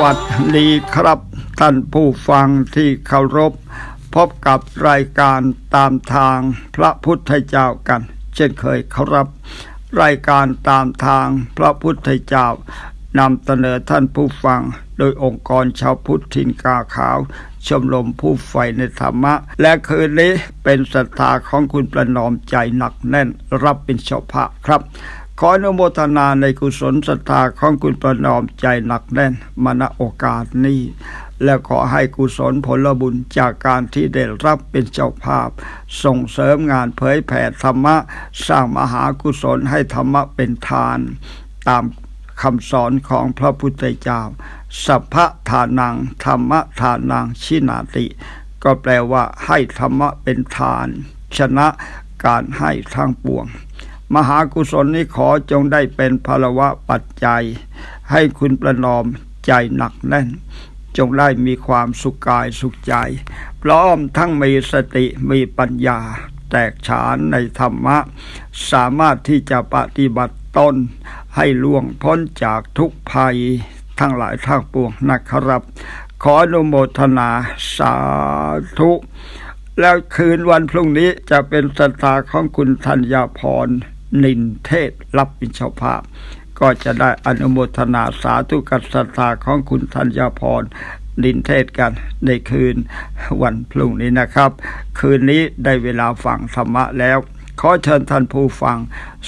วัสดีครับ ท่านผู้ฟังที่เคารพ พบกับรายการตามทางพระพุทธเจ้ากัน เช่นเคยครับ รายการตามทางพระพุทธเจ้านำเสนอท่านผู้ฟัง โดยองค์กรชาวพุทธทินกาขาว ชมรมผู้ใฝ่ในธรรมะ และคืนนี้เป็นศรัทธาของคุณประนอมใจหนักแน่นรับเป็นเจ้าภาพครับ ขออนุโมทนาในกุศลศรัทธาของคุณประนอมใจหนักแน่นมาณโอกาสนี้ และขอให้กุศลผลบุญจากการที่ได้รับเป็นเจ้าภาพ ส่งเสริมงานเผยแผ่ธรรมะ สร้างมหากุศลให้ธรรมะเป็นทาน ตามคำสอนของพระพุทธเจ้า สัพพะทานัง ธรรมะทานังชินาติ ก็แปลว่าให้ธรรมะเป็นทาน ชนะการให้ทั้งปวง มหากุศลนี้ขอจงได้เป็นพลวะปัจจัย ให้คุณประนอมใจหนักแน่น จงได้มีความสุขกายสุขใจ พร้อมทั้งมีสติมีปัญญา แตกฉานในธรรมะ สามารถที่จะปฏิบัติตนให้ล่วงพ้นจากทุกภัย ทั้งหลายทั้งปวงนะครับ ขออนุโมทนาสาธุแล้วคืนวันพรุ่งนี้จะเป็นศรัทธาของคุณธัญญาพร นินเทศรับเป็นเจ้าภาพ ก็จะได้อนุโมทนาสาธุกับศรัทธาของคุณธัญพรนินเทศกันในคืนวันพรุ่งนี้นะครับ คืนนี้ได้เวลาฟังธรรมะแล้ว ขอเชิญท่านผู้ฟัง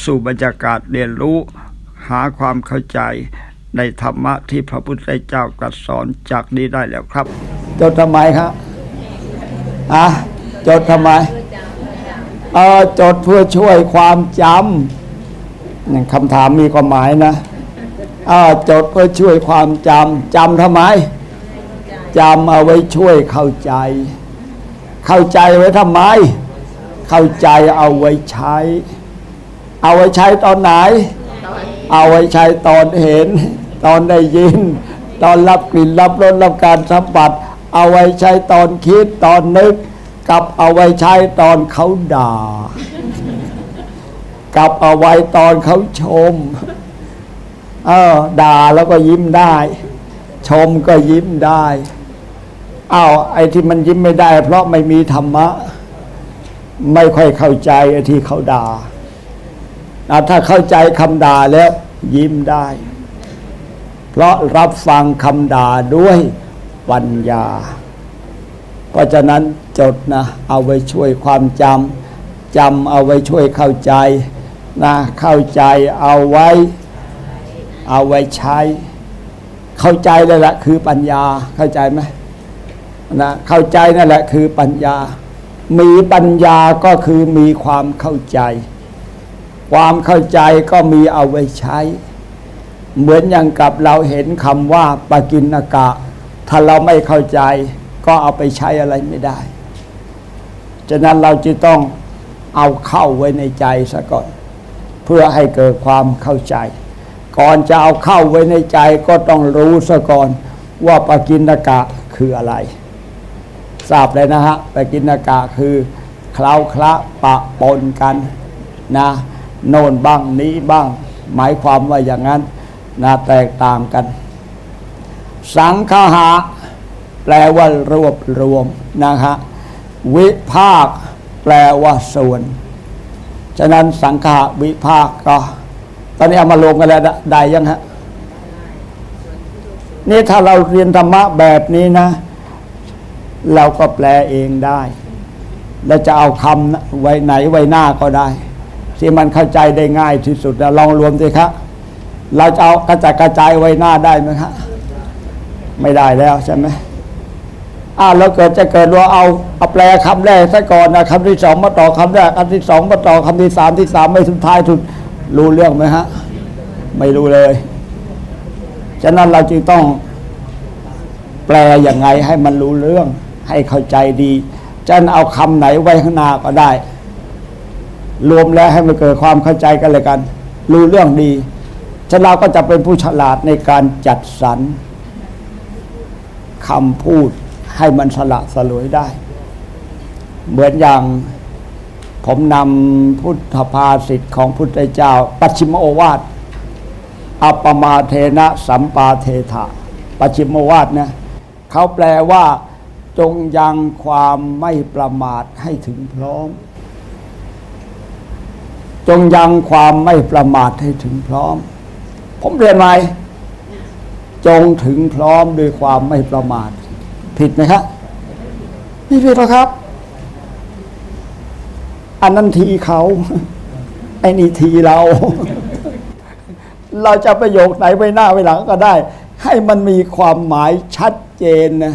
สู่บรรยากาศเรียนรู้หาความเข้าใจในธรรมะที่พระพุทธเจ้าตรัสสอนจากนี้ได้แล้วครับ จดทำไมครับอะจดทำไม เออจดเพื่อช่วยความจำนี่คำถามมีความหมายนะเออจดเพื่อช่วยความจำจำทำไมจำเอาไว้ช่วยเข้าใจ เข้าใจไว้ทำไม เข้าใจเอาไว้ใช้ เอาไว้ใช้ตอนไหน เอาไว้ใช้ตอนเห็น ตอนได้ยิน ตอนรับกลิ่นรับรสรับการสัมผัสเอาไว้ใช้ตอนคิดตอนนึก กับเอาไว้ใช้ตอนเขาด่า กับเอาไว้ตอนเขาชม เออด่าแล้วก็ยิ้มได้ ชมก็ยิ้มได้อ้าวไอ้ที่มันยิ้มไม่ได้ เพราะไม่มีธรรมะ ไม่ค่อยเข้าใจไอ้ที่เขาด่าถ้าเข้าใจคำด่าแล้วยิ้มได้ เพราะรับฟังคำด่าด้วยปัญญา เพราะฉะนั้นจดนะเอาไว้ช่วยความจำจำเอาไว้ช่วยเข้าใจนะเข้าใจเอาไว้ เอาไว้ใช้ เข้าใจเลยแหละคือปัญญาเข้าใจไหมนะเข้าใจนั่นแหละคือปัญญา มีปัญญาก็คือมีความเข้าใจ ความเข้าใจก็มีเอาไว้ใช้ เหมือนอย่างกับเราเห็นคำว่าปากินกะ ถ้าเราไม่เข้าใจ ก็เอาไปใช้อะไรไม่ได้ ฉะนั้นเราจะต้องเอาเข้าไว้ในใจซะก่อน เพื่อให้เกิดความเข้าใจ ก่อนจะเอาเข้าไว้ในใจก็ต้องรู้ซะก่อนว่าปกินากะคืออะไรทราบเลยนะฮะปกินากะคือเคล้าคละปะปนกันนะโน่นบ้างนี้บ้าง หมายความว่าอย่างนั้นนะแตกต่างกัน สังคหะ แปลว่ารวบรวมนะฮะวิภาค แปลว่าส่วน ฉะนั้นสังขะวิภาคก็ ตอนนี้เอามารวมกันแล้วได้ยังฮะนี่ถ้าเราเรียนธรรมะแบบนี้นะ เราก็แปลเองได้ แล้วจะเอาคำไว้ไหนไว้หน้าก็ได้ ที่มันเข้าใจได้ง่ายที่สุดนะลองรวมสิครับเราจะเอากระจายกระจายไว้หน้าได้ไหมครับไม่ได้แล้วใช่ไหม อ้าวแล้วเกิดจะเกิดว่าเอาเอาแปลคำแรกซะก่อนนะคำที่สองมาต่อคำแรกคำที่สองมาต่อคำที่สามที่สามไม่สุดท้ายสุดรู้เรื่องไหมฮะ ไม่รู้เลย ฉะนั้นเราจึงต้องแปลอย่างไงให้มันรู้เรื่อง ให้เข้าใจดีจะเอาคำไหนไว้ข้างหน้าก็ได้ รวมแล้วให้มันเกิดความเข้าใจกันเลยกัน รู้เรื่องดีฉะนั้นเราก็จะเป็นผู้ฉลาดในการจัดสรรคำพูด ให้มันสละสลวยได้ เหมือนอย่างผมนำพุทธภาษิตของพุทธเจ้า ปัจฉิมโอวาทอัปปมาเทนะสัมปาเทถะปัจฉิมโอวาทนะเขาแปลว่าจงยังความไม่ประมาทให้ถึงพร้อม จงยังความไม่ประมาทให้ถึงพร้อม ผมเรียนไหมจงถึงพร้อมด้วยความไม่ประมาท ผิดไหมครับไม่ผิดหรอกครับ อันนั้นทีเขาไอ้นี่ทีเรา เราจะประโยคไหนไว้หน้าไว้หลังก็ได้ ให้มันมีความหมายชัดเจนนะ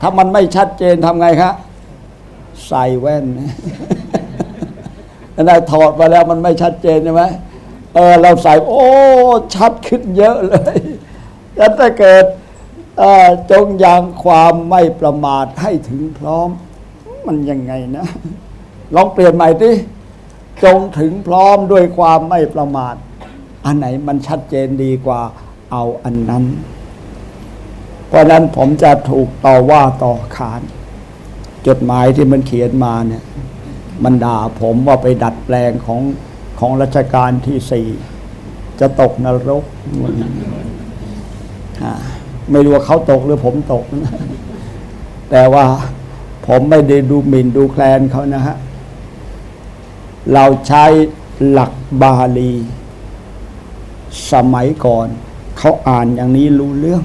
ถ้ามันไม่ชัดเจนทำไงครับใส่แว่นอันนั้นถอดมาแล้วมันไม่ชัดเจนใช่ไหมเออเราใส่ โอ้ ชัดขึ้นเยอะเลยแล้วถ้าเกิด จงยังความไม่ประมาทให้ถึงพร้อม มันยังไงนะ ลองเปลี่ยนใหม่ดิจงถึงพร้อมด้วยความไม่ประมาท อันไหนมันชัดเจนดีกว่าเอาอันนั้น เพราะนั้นผมจะถูกต่อว่าต่อขาน จดหมายที่มันเขียนมาเนี่ย มันด่าผมว่าไปดัดแปลงของของรัชกาลที่สี่จะตกนรกอ่า ไม่รู้ว่าเขาตกหรือผมตกนะแต่ว่าผมไม่ได้ดูหมิ่นดูแคลนเขานะฮะ เราใช้หลักบาลี สมัยก่อน เขาอ่านอย่างนี้รู้เรื่อง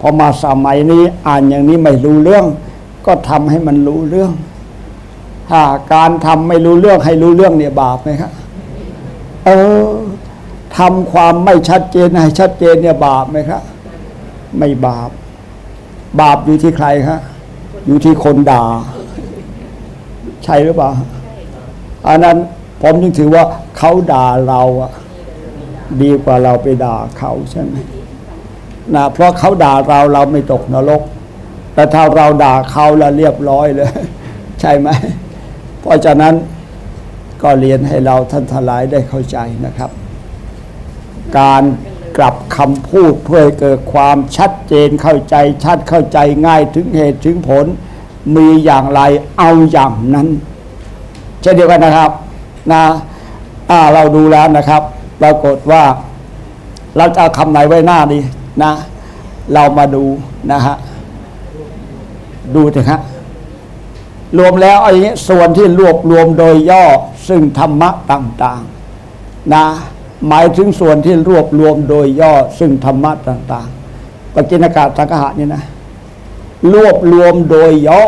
พอมาสมัยนี้อ่านอย่างนี้ไม่รู้เรื่อง ก็ทำให้มันรู้เรื่อง ถ้าการทำไม่รู้เรื่องให้รู้เรื่องเนี่ยบาปไหมครับเออทำความไม่ชัดเจนให้ชัดเจนเนี่ยบาปไหมครับ ไม่บาป บาปอยู่ที่ใครครับอยู่ที่คนด่า ใช่หรือเปล่าอันนั้นผมจึงถือว่าเขาด่าเราอะดีกว่าเราไปด่าเขาใช่ไหมนะเพราะเขาด่าเราเราไม่ตกนรก แต่ถ้าเราด่าเขาแล้วเรียบร้อยเลย ใช่ไหม เพราะฉะนั้นก็เรียนให้เราท่านทลายได้เข้าใจนะครับ การ กลับคำพูดเพื่อให้เกิดความชัดเจนเข้าใจชัดเข้าใจง่ายถึงเหตุถึงผล มีอย่างไรเอาอย่างนั้นเช่นเดียวกันนะครับนะเราดูแล้วนะครับ ปรากฏว่า เราจะเอาคำไหนไว้หน้าดีนะ เรามาดูนะฮะดูเถอะครับรวมแล้วเอาอย่างนี้ส่วนที่รวบรวมโดยย่อซึ่งธรรมะต่าง ๆ นะ หมายถึงส่วนที่รวบรวมโดยย่อซึ่งธรรมะต่างๆปกิณกาสังหะนี่นะ รวบรวมโดยย่อ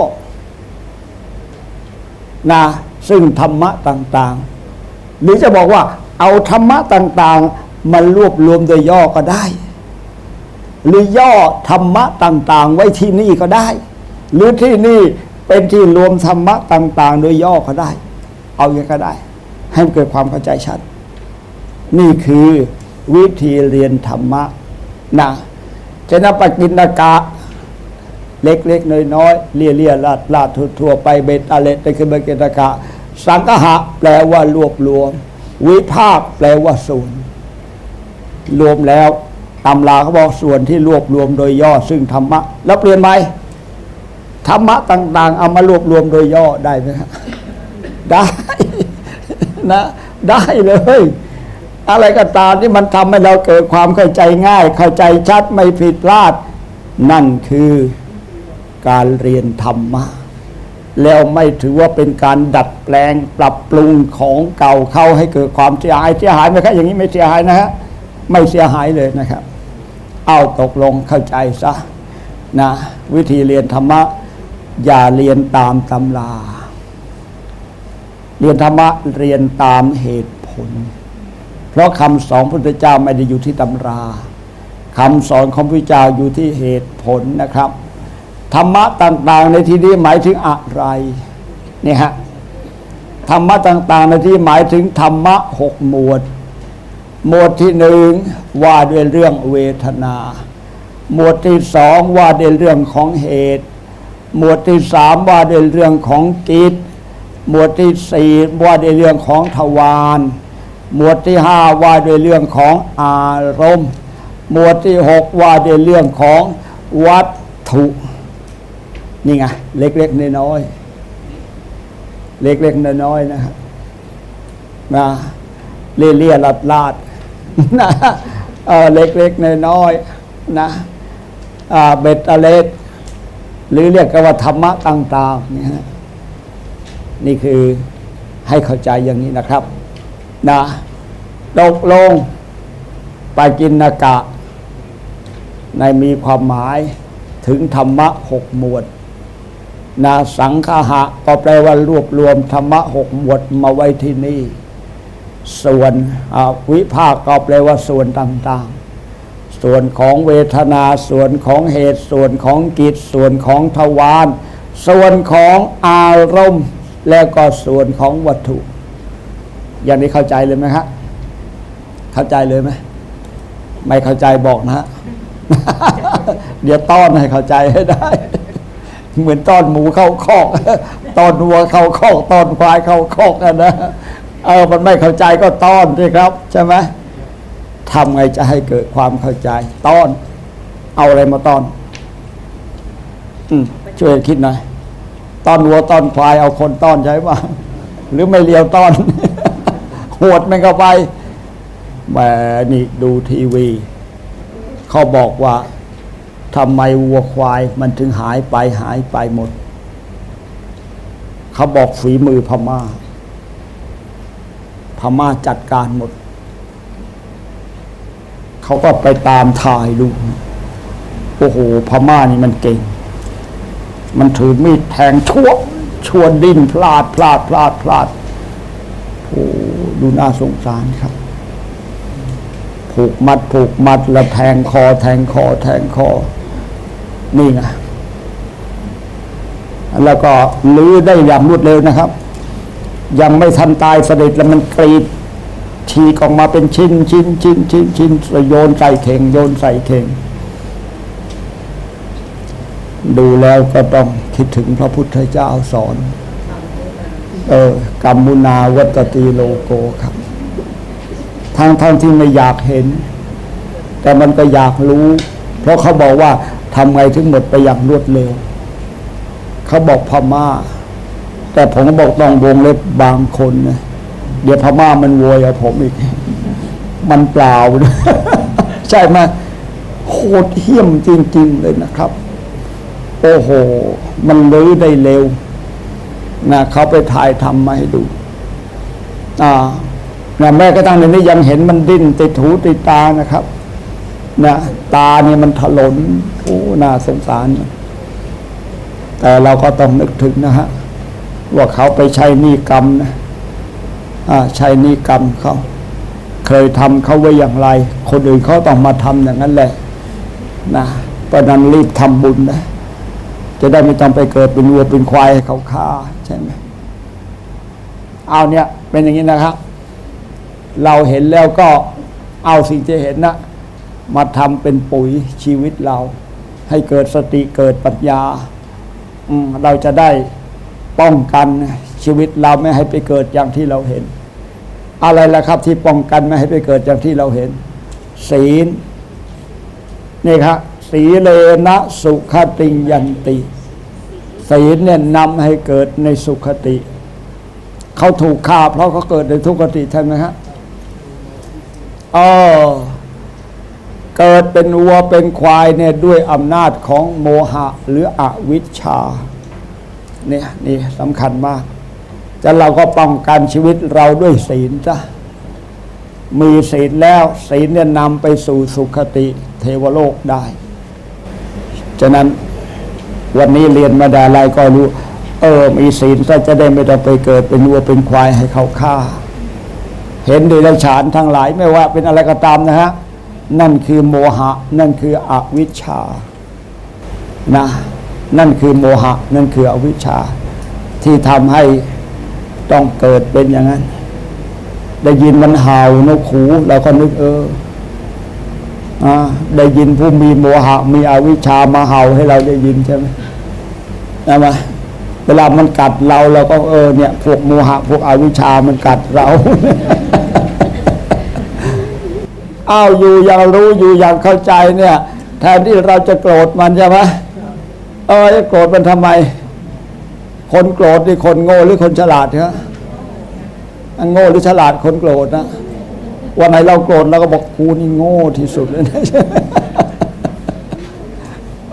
นะซึ่งธรรมะต่างๆ หรือจะบอกว่า เอาธรรมะต่างๆ มารวบรวมโดยย่อก็ได้ หรือย่อธรรมะต่าง ๆ ไว้ที่นี่ก็ได้ หรือที่นี่เป็นที่รวมธรรมะต่าง ๆ โดยย่อก็ได้ เอาอย่างก็ได้ ให้เกิดความเข้าใจชัด นี่คือวิธีเรียนธรรมะนะฉะนั้นปกิณกะ เล็กๆน้อยๆเลี่ยเลี่ยลาดลาดทั่วๆไปเบตาเลตคือปกิณกะ สังหะแปลว่ารวบรวม วิภาคแปลว่าส่วน รวมแล้วตำราเขาบอกส่วนที่รวบรวมโดยย่อ ซึ่งธรรมะ แล้วเปลี่ยนไหมธรรมะต่าง ๆ เอามารวบรวมโดยย่อได้ไหมได้นะ ได้เลย อะไรก็ตามที่มันทำให้เราเกิดความเข้าใจง่าย เข้าใจชัดไม่ผิดพลาด นั่นคือการเรียนธรรมะแล้วไม่ถือว่าเป็นการดัดแปลงปรับปรุงของเก่าเข้าให้เกิดความเสียหายเสียหายไหมครับอย่างนี้ไม่เสียหายนะฮะไม่เสียหายเลยนะครับ เอาตกลงเข้าใจซะนะวิธีเรียนธรรมะ อย่าเรียนตามตำรา เรียนธรรมะเรียนตามเหตุผล เพราะคำสอนพระพุทธเจ้าไม่ได้อยู่ที่ตำราคำสอนของพระพุทธเจ้าอยู่ที่เหตุผลนะครับ ธรรมะต่างๆ ในที่นี้หมายถึงอะไรเนี่ยฮะธรรมะต่าง ๆ ในที่หมายถึงธรรมะหกหมวด หมวดที่หนึ่งว่าด้วยเรื่องเวทนา หมวดที่สองว่าด้วยเรื่องของเหตุ หมวดที่สามว่าด้วยเรื่องของกิจ หมวดที่สี่ว่าด้วยเรื่องของทวาร หมวดที่ห้าว่าด้วยเรื่องของอารมณ์ หมวดที่หกว่าด้วยเรื่องของวัตถุนี่ไงเล็กๆน้อยๆเล็กๆน้อยๆนะครับนะเลี่ยเลี่ยลัดลาดนะเออเล็กๆน้อยๆนะอ่าเบ็ดอเล็ดหรือเรียกกันว่าธรรมะต่างๆนี่ฮะนี่คือให้เข้าใจอย่างนี้นะครับ นะตกลงปาจินนากะ ในมีความหมายถึงธรรมะหกหมวดนะสังคหะก็แปลว่ารวบรวมธรรมะหกหมวดมาไว้ที่นี่ ส่วนวิภาคก็แปลว่าส่วนต่างๆ ส่วนของเวทนาส่วนของเหตุ ส่วนของกิจ ส่วนของทวารส่วนของอารมณ์ แล้วก็ส่วนของวัตถุ อย่างนี้เข้าใจเลยไหมครับเข้าใจเลยไหมไม่เข้าใจบอกนะฮะเดี๋ยวต้อนให้เข้าใจให้ได้ เหมือนต้อนหมูเข้าคอกต้อนวัวเข้าคอกต้อนควายเข้าคอกอะนะ เออมันไม่เข้าใจก็ต้อนสิครับ ใช่ไหมทำไงจะให้เกิดความเข้าใจ ต้อน เอาอะไรมาต้อน อืมช่วยคิดหน่อยต้อนวัวต้อนควายเอาคนต้อนใช่ป่ะหรือไม่เลียวต้อน หวดมันเข้าไปแหมนี่ดูทีวี เขาบอกว่าทำไมวัวควายมันถึงหายไปหายไปหมด เขาบอกฝีมือพม่า พม่าจัดการหมด เขาก็ไปตามถ่ายดูโอ้โหพม่านี่มันเก่ง มันถือมีดแทงชั่วชวนดิ้นพลาดพลาดพลาดพลาดโอ้ ดูน่าสงสารครับ ผูกมัดผูกมัดแล้วแทงคอ แทงคอ แทงคอ นี่ไงแล้วก็ลื้อได้อย่างรวดเร็วนะครับ ยังไม่ทันตายเสด็จแล้วมันกรีดฉีกออกมาเป็นชิ้นชิ้นชิ้นชิ้นชิ้นโยนใส่เข่งโยนใส่เข่งดูแล้วก็ต้องคิดถึงพระพุทธเจ้าสอน เออกัมมุนาวัตติโลโกครับทั้งทั้งที่ไม่อยากเห็น แต่มันก็อยากรู้ เพราะเขาบอกว่าทำไงถึงหมดไปอย่างรวดเร็ว เขาบอกพม่า แต่ผมก็บอกต้องวงเล็บบางคนนะเดี๋ยวพม่ามันโวยเอาผมอีก มันเปล่านะใช่ไหมโหดเหี้ยมจริง ๆ เลยนะครับ โอ้โห มันลื้อได้เร็ว นะเขาไปถ่ายทำมาให้ดูอ่านะแม้กระทั่งในนี้ยังเห็นมันดิ้นติดหูติดตานะครับนะตาเนี่ยมันถลนโอ้น่าสงสาร แต่เราก็ต้องนึกถึงนะฮะว่าเขาไปใช้หนี่กรรมนะอ่าใช้หนี่กรรมเขาเคยทำเขาไว้อย่างไร คนอื่นเขาต้องมาทำอย่างนั้นแหละนะเพราะนั้นรีบทำบุญนะ จะได้ไม่ต้องไปเกิดเป็นวัวเป็นควายให้เขาฆ่าใช่ไหมเอาเนี่ยเป็นอย่างนี้นะครับ เราเห็นแล้วก็เอาสิ่งที่เห็นนะมาทำเป็นปุ๋ยชีวิตเรา ให้เกิดสติเกิดปัญญาเราจะได้ป้องกันชีวิตเราไม่ให้ไปเกิดอย่างที่เราเห็น อะไรล่ะครับที่ป้องกันไม่ให้ไปเกิดอย่างที่เราเห็น ศีลนี่ครับ สีเลนะสุขติงยันติศีลเนี่ยนำให้เกิดในสุขติ เขาถูกฆ่าเพราะเขาเกิดในทุกขติใช่ไหมฮะเออเกิดเป็นวัวเป็นควายเนี่ยด้วยอำนาจของโมหะหรืออวิชชาเนี่ยนี่สำคัญมากจะเราก็ป้องกันชีวิตเราด้วยศีลจ้ะมีศีลแล้วศีลเนี่ยนำไปสู่สุขติเทวโลกได้ ฉะนั้นวันนี้เรียนมาดาลัยก็รู้ เออมีศีลก็จะได้ไม่ต้องไปเกิดเป็นวัวเป็นควายให้เขาฆ่า เห็นเดรัจฉานทั้งหลายไม่ว่าเป็นอะไรก็ตามนะฮะนั่นคือโมหะ นั่นคืออวิชชานะนั่นคือโมหะ นั่นคืออวิชชา ที่ทำให้ต้องเกิดเป็นอย่างนั้น ได้ยินมันเห่านกหูเราก็นึกเออ ได้ยินผู้มีโมหะ มีอวิชามาเห่าให้เราได้ยินใช่ไหมใช่ไมเวลามันกัดเราเราก็เออเนี่ยพวกโมหะ พวกอวิชามันกัดเราอ้าวอยู่อย่างรู้อยู่อย่างเข้าใจเนี่ย แทนที่เราจะโกรธมันใช่ไหมเออจะโกรธมันทำไม คนโกรธนี่คนโง่หรือคนฉลาดฮะอันโง่หรือฉลาดคนโกรธนะ วันไหนเราโกรธเราก็บอกกูนี่โง่ที่สุดเลยนะ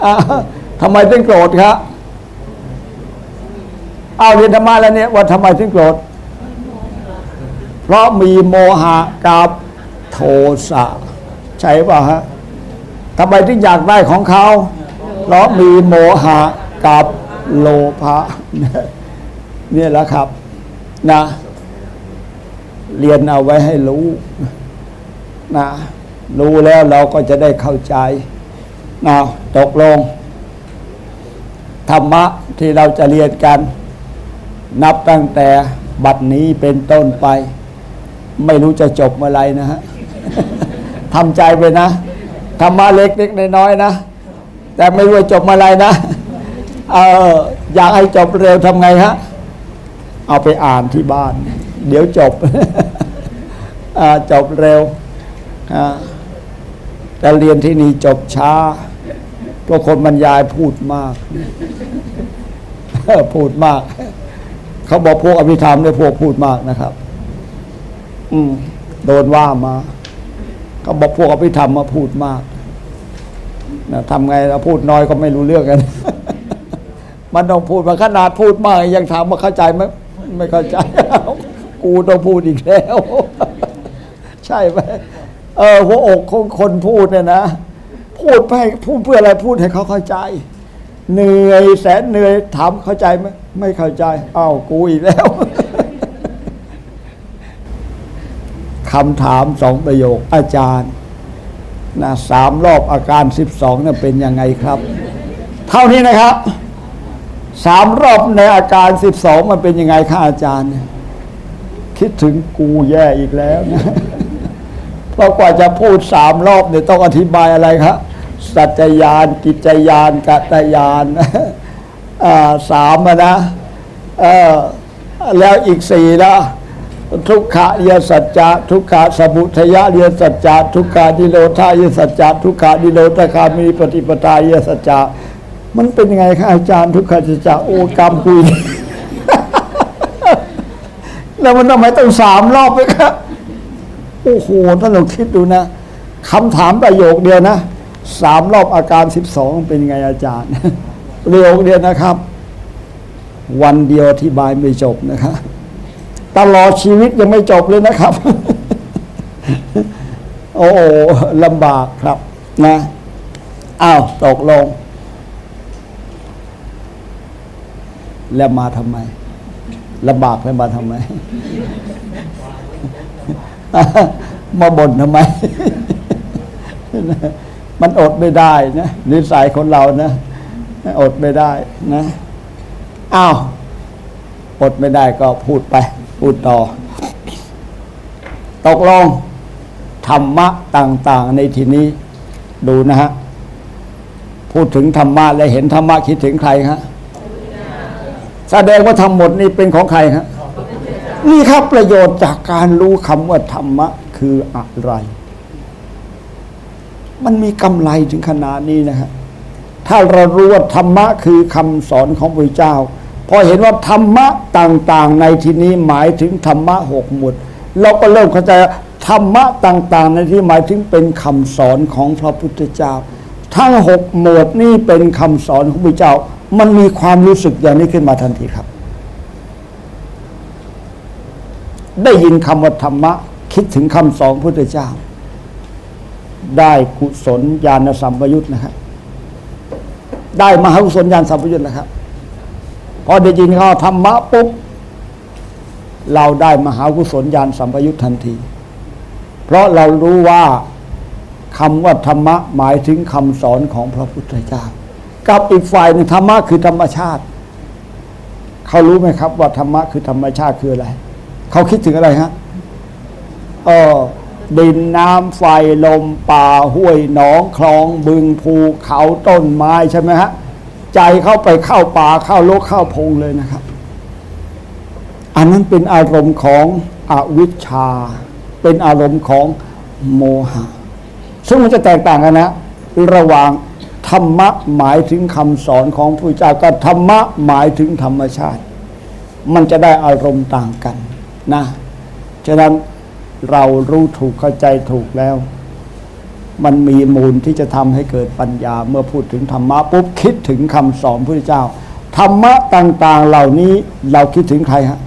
อ่าทำไมถึงโกรธครับเอาเรียนธรรมะแล้วเนี่ยว่าทำไมถึงโกรธเพราะมีโมหะกับโทสะใช่ป่ะฮะทำไมถึงอยากได้ของเขา เพราะมีโมหะกับโลภะเนี่ยแหละครับนะ เรียนเอาไว้ให้รู้นะรู้แล้วเราก็จะได้เข้าใจนะตกลง ธรรมะที่เราจะเรียนกัน นับตั้งแต่บัดนี้เป็นต้นไป ไม่รู้จะจบเมื่อไรนะฮะทำใจไปนะธรรมะเล็กๆน้อยๆนะ แต่ไม่รู้จบเมื่อไรนะเอออยากให้จบเร็วทำไงฮะ เอาไปอ่านที่บ้าน เดี๋ยวจบจบเร็วอ่าแต่เรียนที่นี่จบช้าเพราะคนบรรยายพูดมาก พูดมาก เขาบอกพวกอภิธรรมเนี่ยพวกพูดมากนะครับ อืมโดนว่ามา เขาบอกพวกอภิธรรมมาพูดมากนะทำไงเราพูดน้อยก็ไม่รู้เรื่องกัน มันต้องพูดมาขนาดพูดมากยังถามว่าเข้าใจไหมไม่เข้าใจ กูต้องพูดอีกแล้ว ใช่ไหมเออหัวอกของคนพูดเนี่ยนะ พูดไปพูดเพื่ออะไรพูดให้เขาเข้าใจ เหนื่อยแสนเหนื่อยถามเข้าใจไหมไม่เข้าใจอ้าวกูอีกแล้วคำถามสองประโยคอาจารย์นะสามรอบอาการสิบสองน่ะเป็นยังไงครับ เท่านี้นะครับสามรอบในอาการสิบสองมันเป็นยังไงคะอาจารย์ คิดถึงกูแย่อีกแล้วนะเพราะกว่าจะพูดสามรอบเนี่ยต้องอธิบายอะไรครับสัจจยานกิจยานกัตยานสามอะนะแล้วอีกสี่นะทุกขะเยสัจจะทุกขะสมุทยะเยสัจจะทุกขานิโรธาเยสัจจะทุกขานิโรธคามีปฏิปทาเยสัจจะมันเป็นยังไงครับอาจารย์ทุกขะสัจจะโอ้กรรมคุย แล้วมันทำไมต้องสามรอบไปครับโอ้โหท่านลองคิดดูนะคำถามประโยคเดียวนะสามรอบอาการสิบสองเป็นไงอาจารย์ประโยคเดียวนะครับ วันเดียวอธิบายไม่จบนะครับตลอดชีวิตยังไม่จบเลยนะครับ โอ้โหลำบากครับนะอ้าวตกลง แล้วมาทำไม ลำบากแล้วมาทำไม มาบ่นทำไม มันอดไม่ได้นะนิสัยคนเรานะอดไม่ได้นะอ้าวอดไม่ได้ก็พูดไป พูดต่อ ตกลงธรรมะต่าง ๆ ในที่นี้ ดูนะฮะ พูดถึงธรรมะและเห็นธรรมะคิดถึงใครฮะ แสดงว่าทั้งหมดนี้เป็นของใครครับนี่ครับประโยชน์จากการรู้คำว่าธรรมะคืออะไร มันมีกำไรถึงขนาดนี้นะฮะถ้าเรารู้ว่าธรรมะคือคำสอนของพระเจ้า พอเห็นว่าธรรมะต่างๆ ในที่นี้หมายถึงธรรมะหกหมวดเราก็เริ่มเข้าใจว่าธรรมะต่าง ๆ ในที่หมายถึงเป็นคำสอนของพระพุทธเจ้า ทั้งหกหมวดนี้เป็นคำสอนของพระเจ้า มันมีความรู้สึกอย่างนี้ขึ้นมาทันทีครับ ได้ยินคำว่าธรรมะ คิดถึงคำสอนพระพุทธเจ้า ได้กุศลญาณสัมปยุตนะครับ ได้มหากุศลญาณสัมปยุตนะครับ พอได้ยินเขาธรรมะปุ๊บเราได้มหากุศลญาณสัมปยุตทันที เพราะเรารู้ว่าคำว่าธรรมะหมายถึงคำสอนของพระพุทธเจ้า กับอีกฝ่ายหนึ่งธรรมะคือธรรมชาติ เขารู้ไหมครับ ว่าธรรมะคือธรรมชาติคืออะไร เขาคิดถึงอะไรฮะเออดินน้ำไฟลมป่าห้วยหนองคลองบึงภูเขาต้นไม้ใช่ไหมฮะใจเข้าไปเข้าป่าเข้าโลกเข้าพงเลยนะครับ อันนั้นเป็นอารมณ์ของอวิชชา เป็นอารมณ์ของโมหะ ซึ่งมันจะแตกต่างกันนะ ระหว่าง ธรรมะหมายถึงคำสอนของพระเจ้ากับธรรมะหมายถึงธรรมชาติ มันจะได้อารมณ์ต่างกันนะฉะนั้นเรารู้ถูกเข้าใจถูกแล้ว มันมีมูลที่จะทำให้เกิดปัญญา เมื่อพูดถึงธรรมะปุ๊บคิดถึงคำสอนพระพุทธเจ้าธรรมะต่าง ๆ เหล่านี้เราคิดถึงใครฮะ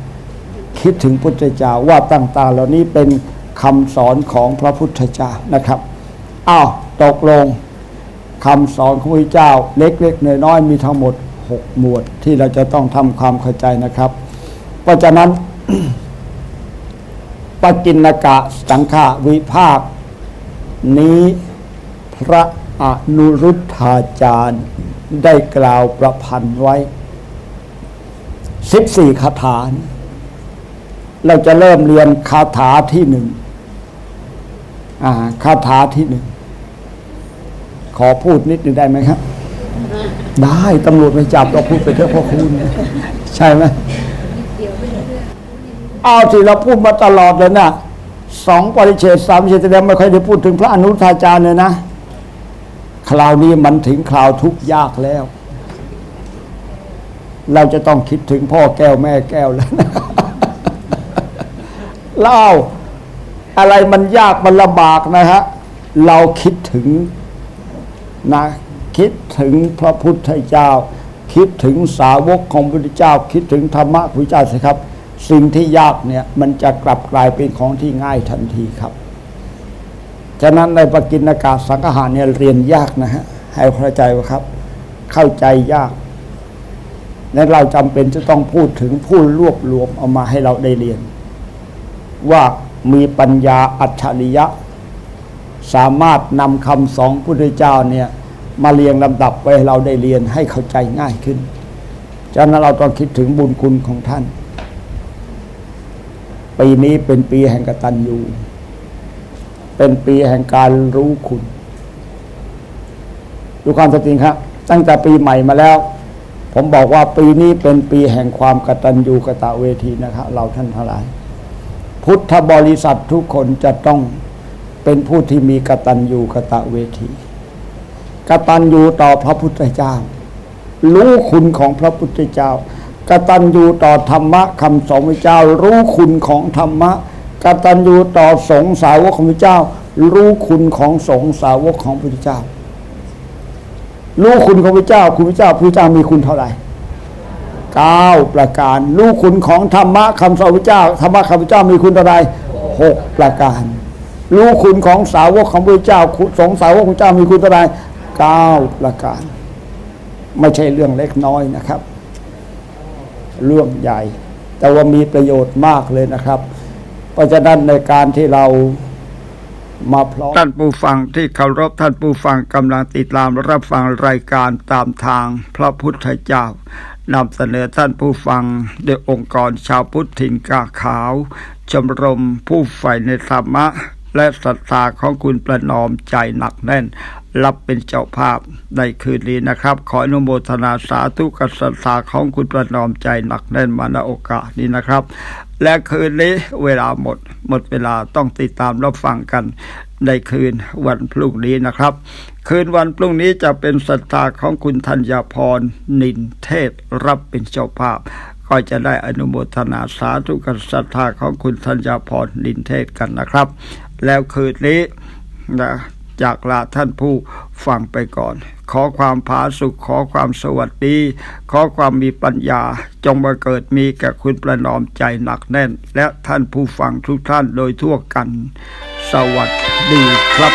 คิดถึงพุทธเจ้าว่าต่าง ๆ เหล่านี้เป็นคำสอนของพระพุทธเจ้านะครับอ้าวตกลง คำสอนของพระเจ้าเล็กๆน้อยๆมีทั้งหมดหกหมวดที่เราจะต้องทำความเข้าใจนะครับเพราะฉะนั้นปกินกะสังฆาวิภาค นี้พระอนุรุทธาจารย์ได้กล่าวประพันธ์ไว้สิบสี่คาถา เราจะเริ่มเรียนคาถาที่หนึ่งคาถาที่หนึ่ง ขอพูดนิดหนึงได้ไหมครับ ได้ตำรวจไม่จับเราพูดไปเถอะพ่อคุณ ใช่ไหมเอาสิเราพูดมาตลอดเลยนะสองปริเชตสามเชตแสดงไม่ค่อยได้พูดถึงพระอนุทาจารย์เลยนะ คราวนี้มันถึงคราวทุกยากแล้ว เราจะต้องคิดถึงพ่อแก้วแม่แก้วแล้วนะเล่าอะไรมันยากมันลำบากนะฮะ เราคิดถึง นะคิดถึงพระพุทธเจ้า คิดถึงสาวกของพระพุทธเจ้า คิดถึงธรรมะพระเจ้าสิครับ สิ่งที่ยากเนี่ยมันจะกลับกลายเป็นของที่ง่ายทันทีครับฉะนั้นในปกิณกาสังหารเนี่ยเรียนยากนะฮะให้เข้าใจว่าครับ เข้าใจยากนั้นเราจำเป็นจะต้องพูดถึงผู้รวบรวมเอามาให้เราได้เรียน ว่ามีปัญญาอัจฉริยะ สามารถนำคำสองพุทธเจ้าเนี่ยมาเรียงลำดับไว้ให้เราได้เรียนให้เข้าใจง่ายขึ้นฉะนั้นเราต้องคิดถึงบุญคุณของท่าน ปีนี้เป็นปีแห่งกตัญญูเป็นปีแห่งการรู้คุณ ดูความจริงครับ ตั้งแต่ปีใหม่มาแล้ว ผมบอกว่าปีนี้เป็นปีแห่งความกตัญญูกตเวทีนะครับเราท่านทั้งหลาย พุทธบริษัททุกคนจะต้อง เป็นผู้ที่มีกตัญญูกตเวทีกตัญญูต่อพระพุทธเจ้า รู้คุณของพระพุทธเจ้ากตัญญูต่อธรรมะคำสอนพระเจ้า รู้คุณของธรรมะกตัญญูต่อสงสาวกของพระเจ้า รู้คุณของสงสาวกของพระพุทธเจ้า รู้คุณของพระเจ้าคุณพระเจ้าพระเจ้ามีคุณเท่าไหร่เก้าประการ รู้คุณของธรรมะคำสอนพระเจ้าธรรมะคำพระเจ้ามีคุณเท่าไหร่หกประการ รู้คุณของสาวกของพระเจ้าสงสาวกของเจ้ามีคุณเท่าไรเก้าประการ ไม่ใช่เรื่องเล็กน้อยนะครับ เรื่องใหญ่ แต่ว่ามีประโยชน์มากเลยนะครับ เพราะฉะนั้นในการที่เรามาพร้อมท่านผู้ฟังที่เคารพท่านผู้ฟังกำลังติดตามรับฟังรายการตามทางพระพุทธเจ้านำเสนอท่านผู้ฟังโดยองค์กรชาวพุทธถิ่นกาขาว ชมรมผู้ใฝ่ในธรรมะ และศรัทธาของคุณประนอมใจหนักแน่น รับเป็นเจ้าภาพในคืนนี้นะครับ ขออนุโมทนาสาธุกับศรัทธาของคุณประนอมใจหนักแน่นมาณโอกาสนี้นะครับ และคืนนี้เวลาหมด หมดเวลาต้องติดตามรับฟังกันในคืนวันพรุ่งนี้นะครับ คืนวันพรุ่งนี้จะเป็นศรัทธาของคุณธัญพรนินเทศรับเป็นเจ้าภาพก็จะได้อนุโมทนาสาธุกับศรัทธาของคุณธัญพรนินเทศกันนะครับ แล้วคืนนี้นะจากลาท่านผู้ฟังไปก่อน ขอความผาสุขขอความสวัสดี ขอความมีปัญญา จงมาเกิดมีแก่คุณประนอมใจหนักแน่น และท่านผู้ฟังทุกท่านโดยทั่วกัน สวัสดีครับ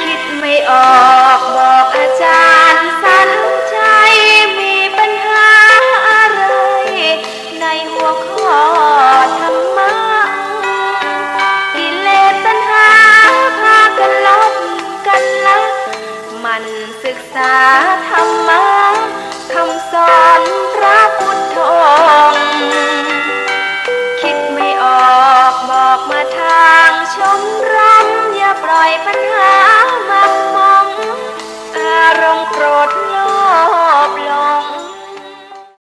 คิดไม่ออกบอกอาจารย์สัน ธรรมะคำสอนพระพุทธองค์คิดไม่ออกบอกมาทางชมรมอย่าปล่อยปัญหา